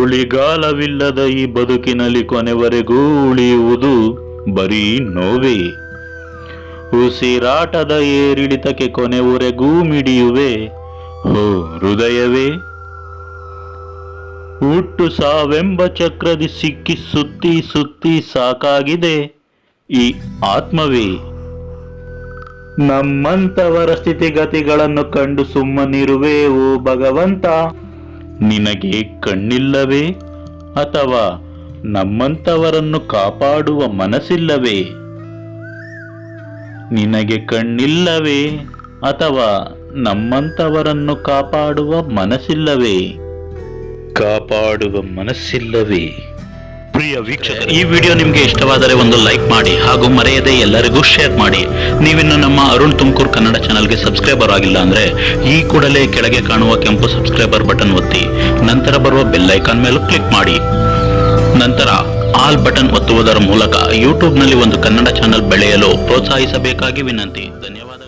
ಉಳಿಗಾಲವಿಲ್ಲದ ಈ ಬದುಕಿನಲ್ಲಿ ಕೊನೆವರೆಗೂ ಉಳಿಯುವುದು ಬರೀ ನೋವೇ. ಉಸಿರಾಟದ ಏರಿಳಿತಕ್ಕೆ ಕೊನೆವರೆಗೂ ಮಿಡಿಯುವೆ. ಹೋ ಹೃದಯವೇ. ಹುಟ್ಟು ಸಾವೆಂಬ ಚಕ್ರದಿ ಸಿಕ್ಕಿ ಸುತ್ತಿ ಸುತ್ತಿ ಸಾಕಾಗಿದೆ ಈ ಆತ್ಮವೇ. ನಮ್ಮಂತವರ ಸ್ಥಿತಿಗತಿಗಳನ್ನು ಕಂಡು ಸುಮ್ಮನಿರುವೆ, ಓ ಭಗವಂತ. ನಿನಗೆ ಕಣ್ಣಿಲ್ಲವೇ? ಅಥವಾ ನಮ್ಮಂತವರನ್ನು ಕಾಪಾಡುವ ಮನಸ್ಸಿಲ್ಲವೇ? ನಿನಗೆ ಕಣ್ಣಿಲ್ಲವೇ? ಅಥವಾ ನಮ್ಮಂತವರನ್ನು ಕಾಪಾಡುವ ಮನಸ್ಸಿಲ್ಲವೇ? ಕಾಪಾಡುವ ಮನಸ್ಸಿಲ್ಲವೇ? ಪ್ರಿಯ ವೀಕ್ಷಕ ಈ ವಿಡಿಯೋ ನಿಮಗೆ ಇಷ್ಟವಾದರೆ ಒಂದು ಲೈಕ್ ಮಾಡಿ ಹಾಗೂ ಮರೆಯದೆ ಎಲ್ಲರಿಗೂ ಶೇರ್ ಮಾಡಿ. ನೀವಿನ್ನು ನಮ್ಮ ಅರುಣ್ ತುಮಕೂರು ಕನ್ನಡ ಚಾನಲ್ಗೆ ಸಬ್ಸ್ಕ್ರೈಬರ್ ಆಗಿಲ್ಲ ಅಂದ್ರೆ ಈ ಕೂಡಲೇ ಕೆಳಗೆ ಕಾಣುವ ಕೆಂಪು ಸಬ್ಸ್ಕ್ರೈಬರ್ ಬಟನ್ ಒತ್ತಿ. ನಂತರ ಬರುವ ಬೆಲ್ ಐಕಾನ್ ಮೇಲೂ ಕ್ಲಿಕ್ ಮಾಡಿ. ನಂತರ ಆಲ್ ಬಟನ್ ಒತ್ತುವುದರ ಮೂಲಕ ಯೂಟ್ಯೂಬ್ನಲ್ಲಿ ಒಂದು ಕನ್ನಡ ಚಾನಲ್ ಬೆಳೆಯಲು ಪ್ರೋತ್ಸಾಹಿಸಬೇಕಾಗಿ ವಿನಂತಿ. ಧನ್ಯವಾದ